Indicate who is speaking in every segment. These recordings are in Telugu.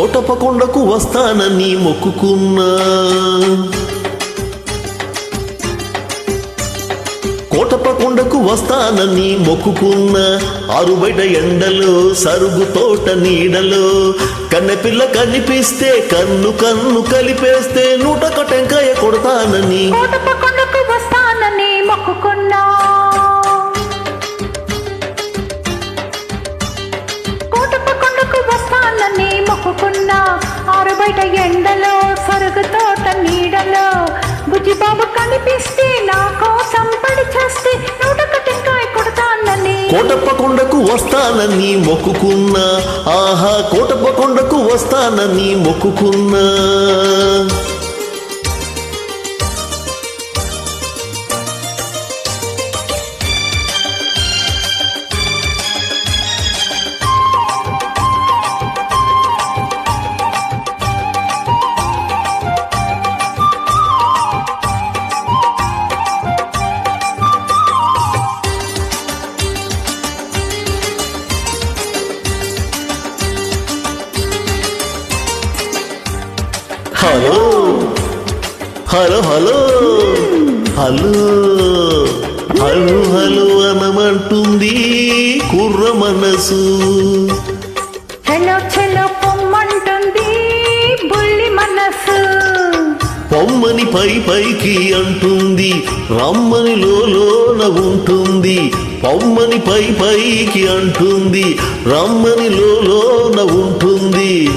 Speaker 1: కోటపకొండకు వస్తానని మొక్కుకున్నా. కోటపకొండకు వస్తానని మొక్కుకున్న. ఆరు బయట ఎండలో సరుగు తోట నీడలో కన్నెపిల్ల కనిపిస్తే కన్ను కన్ను కలిపేస్తే నూట టెంకాయ కొడతానని.
Speaker 2: కోటపకొండకు వస్తా బయట ఎండలో సరుగు తోట నీడలో. బుజ్జిబాబు కనిపిస్తే నా కోసం పడి చేస్తే నూటక టెంకాయ కొడతానని.
Speaker 1: కోటప్పకొండకు వస్తానని మొక్కుకున్నా. ఆహా కోటప్పకొండకు వస్తానని మొక్కుకున్నా. Hello. Hello hello. Hello. Hello hello అనమంటుంది కుర్ర మనసు.
Speaker 2: హలో చెలో పొమ్మంటుంది బుల్లి మనసు.
Speaker 1: పొమ్మని పై పైకి అంటుంది రమ్మని లోన ఉంటుంది. పొమ్మని పై పైకి అంటుంది రమ్మని లోన ఉంటుంది.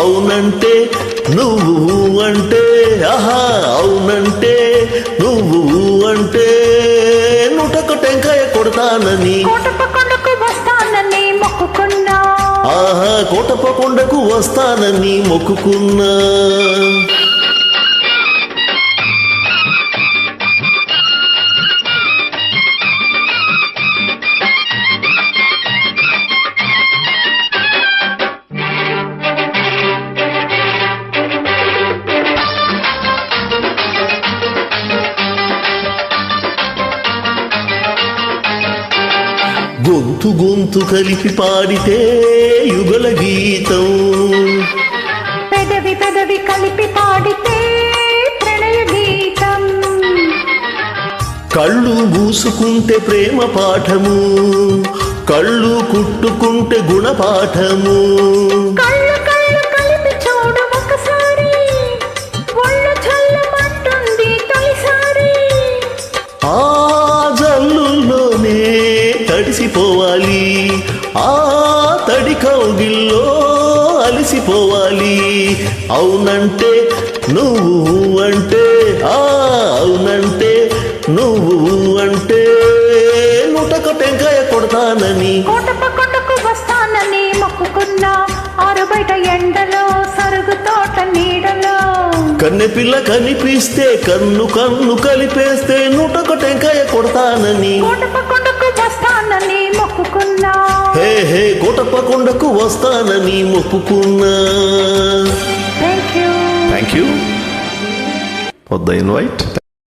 Speaker 1: అవునంటే నువ్వు అంటే ఆహా అవునంటే నువ్వు అంటే. నూటొక్క టెంకాయ కొడతానని.
Speaker 2: కోటప్ప కొండకు వస్తానని మొక్కుకున్నా.
Speaker 1: గొంతు గొంతు కలిపి పాడితే యుగల గీతం.
Speaker 2: పెదవి పెదవి కలిపి పాడితే ప్రణయ గీతం.
Speaker 1: కళ్ళు మూసుకుంటే ప్రేమ పాఠము కళ్ళు కుట్టుకుంటే గుణపాఠము.
Speaker 2: కళ్ళు కళ్ళు
Speaker 1: తడి కౌగిల్లో అలసిపోవాలి. అవునంటే నువ్వు అంటే ఆ అవునంటే నువ్వు అంటే నూటక టెంకాయ కొడతానని.
Speaker 2: వస్తానని మొక్కుకున్నా ఆరు బయట ఎండలో సరుగు తోట నీడలో.
Speaker 1: కన్నె పిల్ల కనిపిస్తే కన్ను కన్ను కలిపేస్తే నూటొక టెంకాయ కొడతానని.
Speaker 2: కొండకు వస్తానని మొక్కుకున్నా.
Speaker 1: హే హే కోటప్పకొండకు వస్తానని మొక్కుకున్నా.
Speaker 2: Thank you
Speaker 1: thank you for the invite